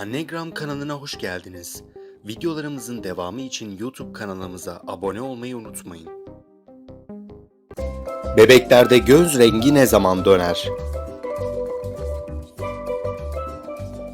Annegram kanalına hoş geldiniz. Videolarımızın devamı için YouTube kanalımıza abone olmayı unutmayın. Bebeklerde göz rengi ne zaman döner?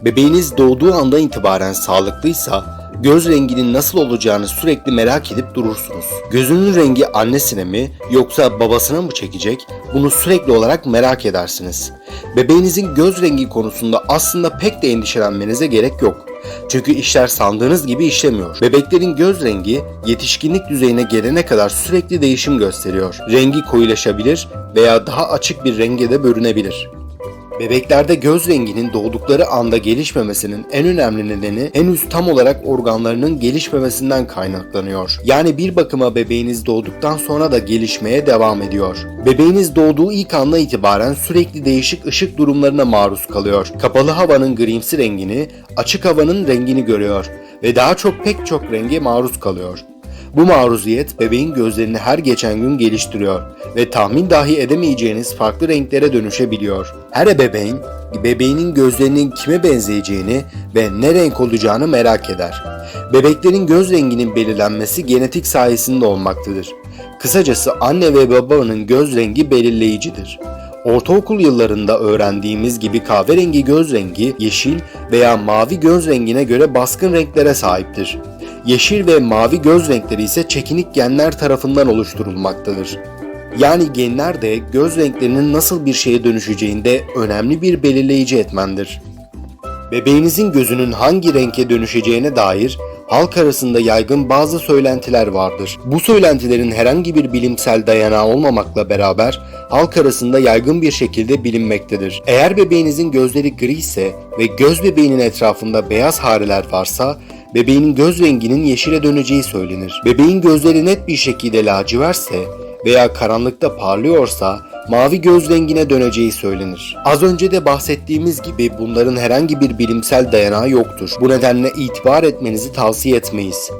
Bebeğiniz doğduğu andan itibaren sağlıklıysa göz renginin nasıl olacağını sürekli merak edip durursunuz. Gözünün rengi annesine mi yoksa babasına mı çekecek bunu sürekli olarak merak edersiniz. Bebeğinizin göz rengi konusunda aslında pek de endişelenmenize gerek yok. Çünkü işler sandığınız gibi işlemiyor. Bebeklerin göz rengi yetişkinlik düzeyine gelene kadar sürekli değişim gösteriyor. Rengi koyulaşabilir veya daha açık bir renge de bürünebilir. Bebeklerde göz renginin doğdukları anda gelişmemesinin en önemli nedeni henüz tam olarak organlarının gelişmemesinden kaynaklanıyor. Yani bir bakıma bebeğiniz doğduktan sonra da gelişmeye devam ediyor. Bebeğiniz doğduğu ilk andan itibaren sürekli değişik ışık durumlarına maruz kalıyor. Kapalı havanın grimsi rengini, açık havanın rengini görüyor ve daha çok pek çok renge maruz kalıyor. Bu maruziyet bebeğin gözlerini her geçen gün geliştiriyor ve tahmin dahi edemeyeceğiniz farklı renklere dönüşebiliyor. Her ebeveyn bebeğinin gözlerinin kime benzeyeceğini ve ne renk olacağını merak eder. Bebeklerin göz renginin belirlenmesi genetik sayesinde olmaktadır. Kısacası anne ve babanın göz rengi belirleyicidir. Ortaokul yıllarında öğrendiğimiz gibi kahverengi göz rengi yeşil veya mavi göz rengine göre baskın renklere sahiptir. Yeşil ve mavi göz renkleri ise çekinik genler tarafından oluşturulmaktadır. Yani genler de göz renklerinin nasıl bir şeye dönüşeceğinde önemli bir belirleyici etmendir. Bebeğinizin gözünün hangi renke dönüşeceğine dair halk arasında yaygın bazı söylentiler vardır. Bu söylentilerin herhangi bir bilimsel dayanağı olmamakla beraber halk arasında yaygın bir şekilde bilinmektedir. Eğer bebeğinizin gözleri gri ise ve göz bebeğinin etrafında beyaz hareler varsa bebeğin göz renginin yeşile döneceği söylenir. Bebeğin gözleri net bir şekilde lacivertse veya karanlıkta parlıyorsa mavi göz rengine döneceği söylenir. Az önce de bahsettiğimiz gibi bunların herhangi bir bilimsel dayanağı yoktur. Bu nedenle itibar etmenizi tavsiye etmeyiz.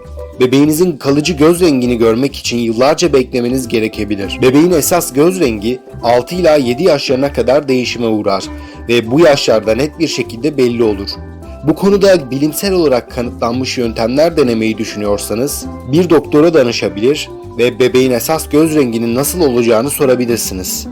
Bebeğinizin kalıcı göz rengini görmek için yıllarca beklemeniz gerekebilir. Bebeğin esas göz rengi 6 ila 7 yaşlarına kadar değişime uğrar ve bu yaşlarda net bir şekilde belli olur. Bu konuda bilimsel olarak kanıtlanmış yöntemler denemeyi düşünüyorsanız bir doktora danışabilir ve bebeğin esas göz renginin nasıl olacağını sorabilirsiniz.